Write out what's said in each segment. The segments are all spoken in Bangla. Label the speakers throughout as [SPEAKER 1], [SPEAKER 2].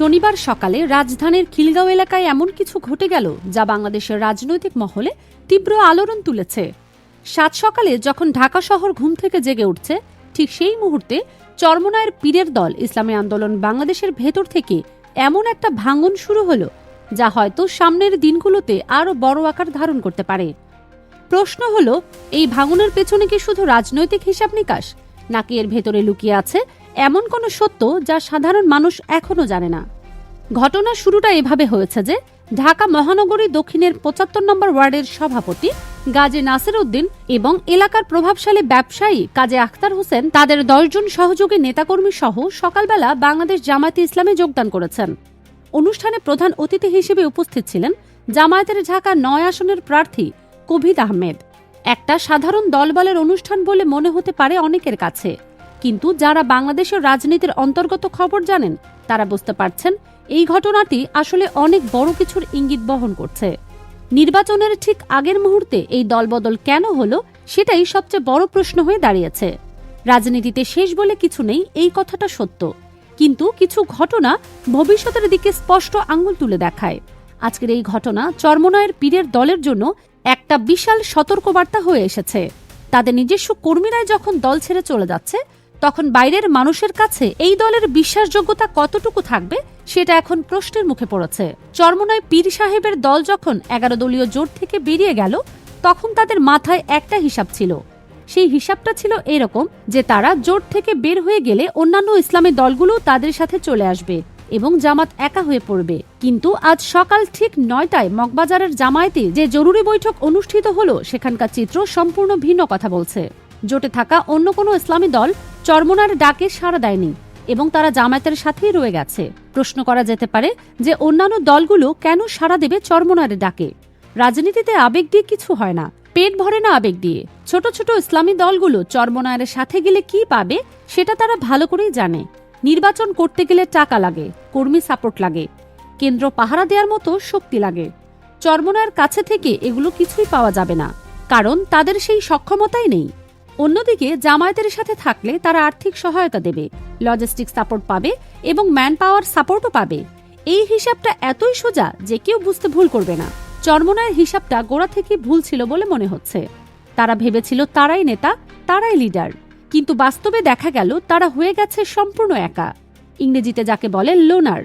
[SPEAKER 1] শনিবার সকালে রাজধানীর খিলগাঁও এলাকায় এমন কিছু ঘটে গেল যা বাংলাদেশের রাজনৈতিক মহলে তীব্র আলোড়ন তুলেছে। সাত সকালে যখন ঢাকা শহর ঘুম থেকে জেগে উঠছে, ঠিক সেই মুহূর্তে চরমনায়ের পীরের দল ইসলামী আন্দোলন বাংলাদেশের ভেতর থেকে এমন একটা ভাঙন শুরু হলো, যা হয়তো সামনের দিনগুলোতে আরও বড় আকার ধারণ করতে পারে। প্রশ্ন হলো, এই ভাঙনের পেছনে কি শুধু রাজনৈতিক হিসাব নিকাশ, নাকি এর ভেতরে লুকিয়ে আছে এমন কোনো সত্য যা সাধারণ মানুষ এখনও জানে না। ঘটনার শুরুটা এভাবে হয়েছে যে, ঢাকা মহানগরী দক্ষিণের পঁচাত্তর নম্বর ওয়ার্ডের সভাপতি গাজী নাসির উদ্দিন এবং এলাকার প্রভাবশালী ব্যবসায়ী কাজী আখতার হোসেন তাদের দশজন সহযোগী নেতাকর্মী সহ সকালবেলা বাংলাদেশ জামায়াতে ইসলামে যোগদান করেছেন। অনুষ্ঠানে প্রধান অতিথি হিসেবে উপস্থিত ছিলেন জামায়াতের ঢাকা নয় আসনের প্রার্থী কবিদ আহমেদ। একটা সাধারণ দলবলের অনুষ্ঠান বলে মনে হতে পারে অনেকের কাছে। কিন্তু যারা বাংলাদেশের রাজনীতির অন্তর্গত খবর জানেন, তারা বুঝতে পারছেন এই ঘটনাটি আসলে অনেক বড় কিছুর ইঙ্গিত বহন করছে। নির্বাচনের ঠিক আগের মুহূর্তে এই দলবদল কেন হলো সেটাই সবচেয়ে বড় প্রশ্ন হয়ে দাঁড়িয়েছে। রাজনীতিতে শেষ বলে কিছু নেই এই কথাটা সত্য। কিন্তু কিছু ঘটনা ভবিষ্যতের দিকে স্পষ্ট আঙ্গুল তুলে দেখায়। আজকের এই ঘটনা চর্মনয়ের পীরের দলের জন্য একটা বিশাল সতর্কবার্তা হয়ে এসেছে। তাদের নিজস্ব কর্মীরাই যখন দল ছেড়ে চলে যাচ্ছে তখন বাইরের মানুষের কাছে এই দলের বিশ্বাসযোগ্যতা কতটুকু থাকবে, সেটা এখন প্রশ্নের মুখে পড়েছে। চরমনায় পীর সাহেবের দল যখন এগারো দলীয় জোট থেকে বেরিয়ে গেল, তখন তাদের মাথায় একটা হিসাব ছিল। সেই হিসাবটা ছিল এরকম যে তারা জোট থেকে বের হয়ে গেলে অন্যান্য ইসলামী দলগুলো তাদের সাথে চলে আসবে এবং জামাত একা হয়ে পড়বে। কিন্তু আজ সকাল ঠিক নয়টায় মগবাজারের জামায়াতে যে জরুরি বৈঠক অনুষ্ঠিত হলো, সেখানকার চিত্র সম্পূর্ণ ভিন্ন কথা বলছে। জোটে থাকা অন্য কোনো ইসলামী দল চরমনার ডাকে সাড়া দেয়নি এবং তারা জামায়াতের সাথেই রয়ে গেছে। প্রশ্ন করা যেতে পারে যে অন্যান্য দলগুলো কেন সাড়া দেবে চরমনার ডাকে? রাজনীতিতে আবেগ দিয়ে কিছু হয় না। পেট ভরে না আবেগ দিয়ে। ছোট ছোট ইসলামী দলগুলো চরমনায়ের সাথে গেলে কি পাবে, সেটা তারা ভালো করেই জানে। নির্বাচন করতে গেলে টাকা লাগে, কর্মী সাপোর্ট লাগে, কেন্দ্র পাহারা দেওয়ার মতো শক্তি লাগে। চরমনায়ের কাছে থেকে এগুলো কিছুই পাওয়া যাবে না, কারণ তাদের সেই সক্ষমতাই নেই। অন্যদিকে, জামায়াতের সাথে থাকলে তারা আর্থিক সহায়তা দেবে লজিস্টিক সাপোর্ট পাবে এবং ম্যান পাওয়ার সাপোর্টও পাবে। এই হিসাবটা এতই সোজা যে কেউ বুঝতে ভুল করবে না। চরমনায়ের হিসাবটা গোড়া থেকে ভুল ছিল বলে মনে হচ্ছে। তারা ভেবেছিল তারাই নেতা, তারাই লিডার কিন্তু বাস্তবে দেখা গেল, তারা হয়ে গেছে সম্পূর্ণ একা। ইংরেজিতে যাকে বলে লোনার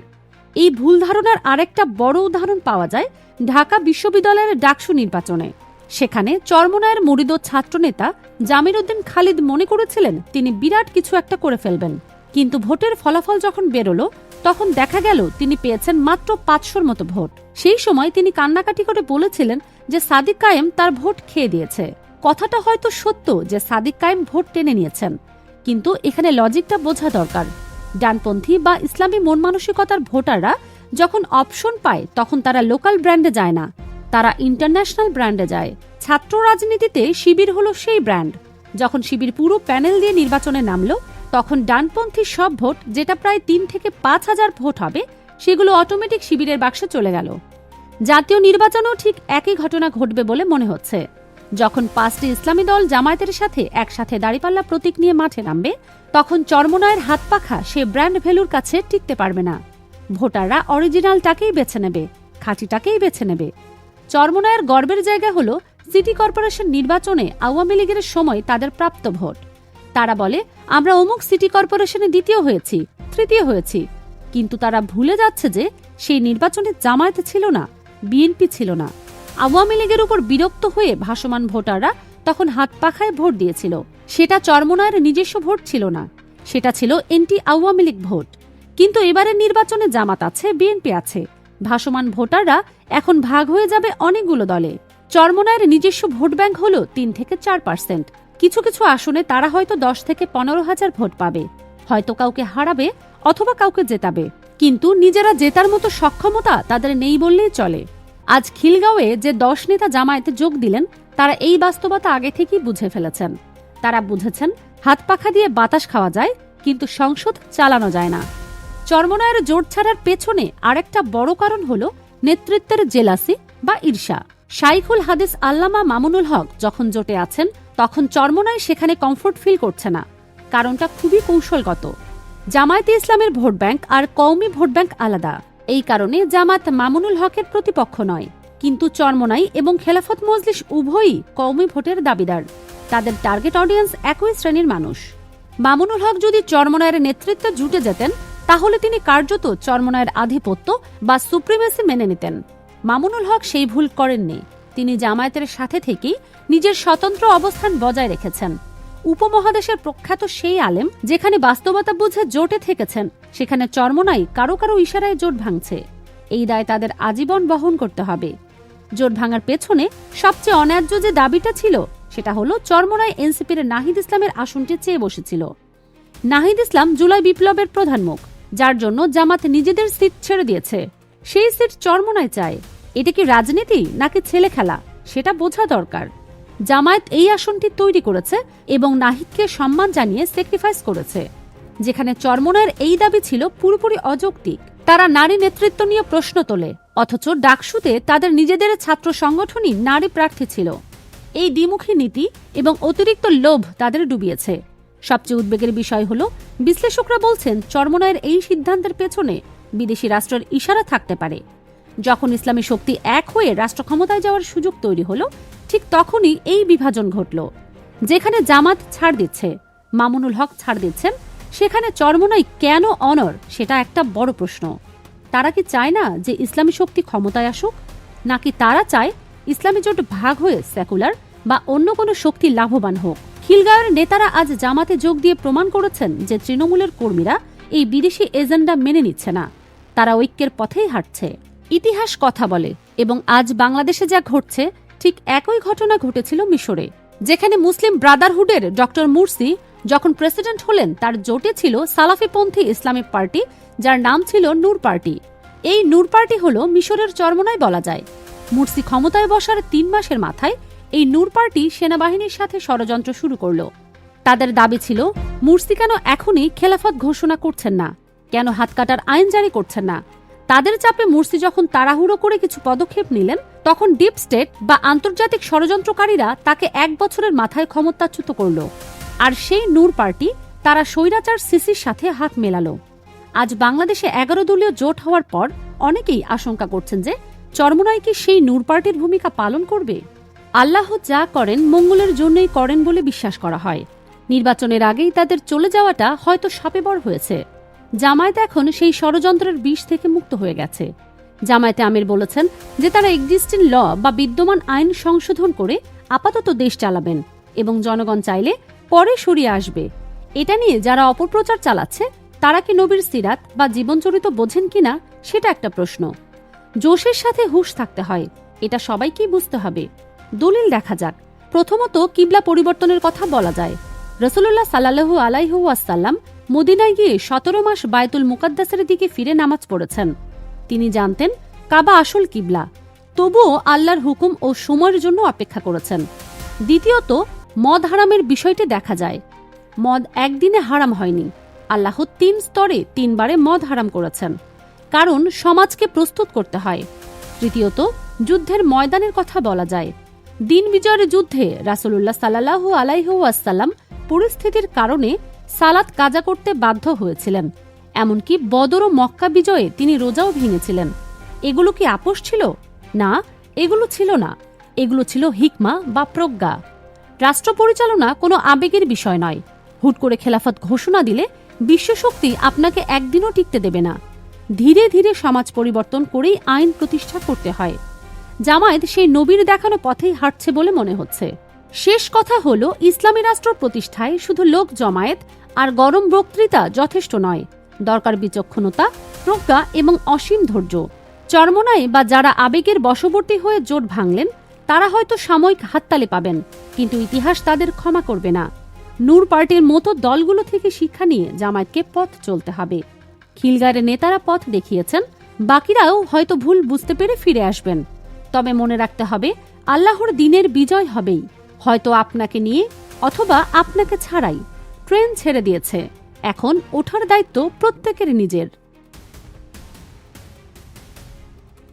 [SPEAKER 1] এই ভুল ধারণার আরেকটা বড় উদাহরণ পাওয়া যায় ঢাকা বিশ্ববিদ্যালয়ের ডাকসু নির্বাচনে। সেখানে চরমনায়ের মরিদ ছাত্রনেতা জামির উদ্দিন খালিদ মনে করেছিলেন তিনি বিরাট কিছু একটা করে ফেলবেন। কিন্তু ভোটের ফলাফল যখন বেরোলো, তখন দেখা গেল তিনি পেয়েছেন মাত্র পাঁচশোর মতো ভোট। সেই সময় তিনি কান্নাকাটি করে বলেছিলেন যে সাদিক কায়েম তার ভোট খেয়ে দিয়েছে। কথাটা হয়তো সত্য যে সাদিক কায়েম ভোট টেনে নিয়েছেন। কিন্তু এখানে লজিকটা বোঝা দরকার। ডানপন্থী বা ইসলামী মন মানসিকতার ভোটাররা যখন অপশন পায়, তখন তারা লোকাল ব্র্যান্ডে যায় না। তারা ইন্টারন্যাশনাল ব্র্যান্ডে যায়। ছাত্র রাজনীতিতে শিবির হলো সেই ব্র্যান্ড। যখন শিবির পুরো প্যানেল দিয়ে নির্বাচনে নামলো, তখন ডানপন্থী সব ভোট, যেটা প্রায় তিন থেকে পাঁচ হাজার ভোট হবে, সেগুলো অটোমেটিক শিবিরের বাক্সে চলে গেল। জাতীয় নির্বাচনেও ঠিক একই ঘটনা ঘটবে বলে মনে হচ্ছে। যখন পাঁচটি ইসলামী দল জামায়াতের সাথে একসাথে দাঁড়িপাল্লা প্রতীক নিয়ে মাঠে নামবে, তখন চরমনায়ের হাত পাখা সে ব্র্যান্ড ভ্যালুর কাছে টিকতে পারবে না। ভোটাররা অরিজিনালটাকেই বেছে নেবে, খাঁটিটাকেই বেছে নেবে। চরমনায়ের গর্বের জায়গা হল সিটি কর্পোরেশন নির্বাচনে আওয়ামী লীগের সময় তাদের প্রাপ্ত ভোট। তারা বলে, আমরা অমুক সিটি কর্পোরেশনে দ্বিতীয় হয়েছি, তৃতীয় হয়েছি। কিন্তু তারা ভুলে যাচ্ছে যে সেই নির্বাচনে জামায়াত ছিল না, বিএনপি ছিল না। আওয়ামী লীগের উপর বিরক্ত হয়ে ভাসমান ভোটাররা তখন হাত পাখায় ভোট দিয়েছিল। সেটা চরমনায়ের নিজস্ব ভোট ছিল না। সেটা ছিল এনটি আওয়ামী লীগ ভোট। কিন্তু এবারের নির্বাচনে জামাত আছে, বিএনপি আছে। ভাসমান ভোটাররা এখন ভাগ হয়ে যাবে অনেকগুলো দলে। চরমনায়ের নিজস্ব ভোট ব্যাংক হল তিন থেকে চার পার্সেন্ট। কিছু কিছু আসনে তারা হয়তো দশ থেকে পনেরো হাজার ভোট পাবে। হয়তো কাউকে হারাবে অথবা কাউকে জেতাবে। কিন্তু নিজেরা জেতার মতো সক্ষমতা তাদের নেই বললেই চলে। আজ খিলগাঁওয়ে যে দশ নেতা জামায়াতে যোগ দিলেন, তারা এই বাস্তবতা আগে থেকেই বুঝে ফেলেছেন। তারা বুঝেছেন, হাত পাখা দিয়ে বাতাস খাওয়া যায়, কিন্তু সংসদ চালানো যায় না। চরমনায়ের জোট ছাড়ার পেছনে আরেকটা বড় কারণ হল নেতৃত্বের জেলাসি বা ঈর্ষা। শাইখুল হাদিস আল্লামা মামুনুল হক যখন জোটে আছেন, তখন চরমনায় সেখানে কমফোর্ট ফিল করছে না। কারণটা খুবই কৌশলগত। জামায়াতে ইসলামের ভোট ব্যাংক আর কওমি ভোট ব্যাংক আলাদা। এই কারণে জামাত মামুনুল হকের প্রতিপক্ষ নয়। কিন্তু চরমনাই এবং খেলাফত মজলিস উভয়ই কওমি ভোটের দাবিদার। তাদের টার্গেট অডিয়েন্স একই শ্রেণির মানুষ। মামুনুল হক যদি চরমনায়ের নেতৃত্বে জুটে যেতেন তাহলে তিনি কার্যত চরমনায়ের আধিপত্য বা সুপ্রিমেসি মেনে নিতেন। মামুনুল হক সেই ভুল করেননি। তিনি জামায়াতের সাথে থেকেই নিজের স্বতন্ত্র অবস্থান বজায় রেখেছেন। উপমহাদেশের প্রখ্যাত সেই আলেম যেখানে বাস্তবতা বুঝে জোটে থেকেছেন, সেখানে চরমনাই কারও কারও ইশারায় জোট ভাঙছে। এই দায় তাদের আজীবন বহন করতে হবে। জোট ভাঙার পেছনে সবচেয়ে অন্যায্য যে দাবিটা ছিল, সেটা হলো চরমনাই এনসিপির নাহিদ ইসলামের আসনটি চেয়ে বসেছিল। নাহিদ ইসলাম জুলাই বিপ্লবের প্রধান মুখ। যার জন্য জামাত নিজেদের সিট ছেড়ে দিয়েছে। সেই সিট চরমনায় চায়। এটা কি রাজনীতি নাকি ছেলে খেলা? সেটা বোঝা দরকার। জামায়াত এই আসনটি তৈরি করেছে এবং নাহিদকে সম্মান জানিয়ে স্যাক্রিফাইস করেছে। যেখানে চরমনায়ের এই দাবি ছিল পুরোপুরি অযৌক্তিক। তারা নারী নেতৃত্ব নিয়ে প্রশ্ন তোলে, অথচ ডাকসুতে তাদের নিজেদের ছাত্র সংগঠনই নারী প্রার্থী ছিল। এই দ্বিমুখী নীতি এবং অতিরিক্ত লোভ তাদের ডুবিয়েছে। সবচেয়ে উদ্বেগের বিষয় হল বিশ্লেষকরা বলছেন, চরমনায়ের এই সিদ্ধান্তের পেছনে বিদেশি রাষ্ট্রের ইশারা থাকতে পারে। যখন ইসলামী শক্তি এক হয়ে রাষ্ট্র ক্ষমতায় যাওয়ার সুযোগ তৈরি হলো, ঠিক তখনই এই বিভাজন ঘটল। যেখানে জামাত ছাড় দিচ্ছে, মামুনুল হক ছাড় দিচ্ছেন, সেখানে চরমনাই কেন অনর, সেটা একটা বড় প্রশ্ন। তারা কি চায় না যে ইসলামী শক্তি ক্ষমতায় আসুক? নাকি তারা চায় ইসলামী জোট ভাগ হয়ে সেকুলার বা অন্য কোনো শক্তি লাভবান হোক? খিলগাঁওয়ের নেতারা আজ জামাতে যোগ দিয়ে প্রমাণ করেছেন যে তৃণমূলের কর্মীরা এই বিদেশি এজেন্ডা মেনে নিচ্ছে না। তারা ঐক্যের পথেই হাঁটছে। ইতিহাস কথা বলে এবং আজ বাংলাদেশে যা ঘটছে, ঠিক একই ঘটনা ঘটেছিল মিশরে, যেখানে মুসলিম ব্রাদারহুডের ডক্টর মুরসি যখন প্রেসিডেন্ট হলেন, তার জোটে ছিল সালাফিপন্থী ইসলামিক পার্টি, যার নাম ছিল নূর পার্টি। এই নূর পার্টি হল মিশরের চরমনায় বলা যায়। মুরসি ক্ষমতায় বসার তিন মাসের মাথায় এই নূর পার্টি সেনাবাহিনীর সাথে ষড়যন্ত্র শুরু করল। তাদের দাবি ছিল, মুরসি কেন এখনই খেলাফত ঘোষণা করছেন না? কেন হাত কাটার আইন জারি করছেন না? তাদের চাপে মুরসি যখন তাড়াহুড়ো করে কিছু পদক্ষেপ নিলেন, তখন ডিপ স্টেট বা আন্তর্জাতিক ষড়যন্ত্রকারীরা তাকে এক বছরের মাথায় ক্ষমতাচ্যুত করল। আর সেই নূর পার্টি তারা স্বৈরাচার সিসির সাথে হাত মেলালো। আজ বাংলাদেশে এগারো দলীয় জোট হওয়ার পর অনেকেই আশঙ্কা করছেন যে চরমনাই কি সেই নূর পার্টির ভূমিকা পালন করবে। আল্লাহ যা করেন মঙ্গলের জন্যই করেন বলে বিশ্বাস করা হয়। নির্বাচনের আগেই তাদের চলে যাওয়াটা হয়তো সাপেবর হয়েছে। জামায়াত এখন সেই ষড়যন্ত্রের বিষ থেকে মুক্ত হয়ে গেছে। জামায়াতে আমির বলেছেন যে তারা এক্সিস্টিং ল বা বিদ্যমান আইন সংশোধন করে আপাতত দেশ চালাবেন এবং জনগণ চাইলে পরে সরিয়ে আসবে। এটা নিয়ে যারা অপপ্রচার চালাচ্ছে, তারা কি নবীর সিরাত বা জীবনচরিত বোঝেন কিনা, সেটা একটা প্রশ্ন। জোশের সাথে হুশ থাকতে হয়। এটা সবাইকেই বুঝতে হবে। দলিল দেখা যাক। প্রথমত কিবলা পরিবর্তনের কথা বলা যায়। রসুল্লাহ সাল্লাহু আলাইহু আসাল্লাম মদিনায় গিয়ে সতেরো মাস বায়তুল মুকাদ্দাসের দিকে ফিরে নামাজ পড়েছেন। তিনি জানতেন, কাবা আসল কিবলা। তবুও আল্লাহর হুকুম ও সময়ের জন্য অপেক্ষা করেছেন। দ্বিতীয়ত, মদ হারামের বিষয়টি দেখা যায়। মদ একদিনে হারাম হয়নি। আল্লাহ তিন স্তরে তিনবারে মদ হারাম করেছেন। কারণ সমাজকে প্রস্তুত করতে হয়। তৃতীয়ত, যুদ্ধের ময়দানের কথা বলা যায়। দিন বিজয়ের যুদ্ধে রাসুলুল্লাহ সাল্লাহু আলাইহু আসাল্লাম পরিস্থিতির কারণে সালাত কাজা করতে বাধ্য হয়েছিলেন। এমনকি বদর ও মক্কা বিজয়ে তিনি রোজাও ভেঙেছিলেন। এগুলো কি আপোষ ছিল? না, এগুলো ছিল না। এগুলো ছিল হিকমা বা প্রজ্ঞা। রাষ্ট্র পরিচালনা কোনো আবেগের বিষয় নয়। হুট করে খেলাফত ঘোষণা দিলে বিশ্বশক্তি আপনাকে একদিনও টিকতে দেবে না। ধীরে ধীরে সমাজ পরিবর্তন করেই আইন প্রতিষ্ঠা করতে হয়। জামায়াত সেই নবীর দেখানো পথেই হাঁটছে বলে মনে হচ্ছে। শেষ কথা হল, ইসলামী রাষ্ট্র প্রতিষ্ঠায় শুধু লোক জমায়েত আর গরম বক্তৃতা যথেষ্ট নয়। দরকার বিচক্ষণতা, প্রজ্ঞা এবং অসীম ধৈর্য। চরমনায় বা যারা আবেগের বশবর্তী হয়ে জোট ভাঙলেন, তারা হয়তো সাময়িক হাততালি পাবেন, কিন্তু ইতিহাস তাদের ক্ষমা করবে না। নূর পার্টির মতো দলগুলো থেকে শিক্ষা নিয়ে জামায়াতকে পথ চলতে হবে। খিলগাঁয়ের নেতারা পথ দেখিয়েছেন, বাকিরাও হয়তো ভুল বুঝতে পেরে ফিরে আসবেন। তবে মনে রাখতে হবে, আল্লাহর দিনের বিজয় হবেই। হয়তো আপনাকে নিয়ে অথবা আপনাকে ছাড়াই। ট্রেন ছেড়ে দিয়েছে। এখন ওঠার দায়িত্ব প্রত্যেকের নিজের।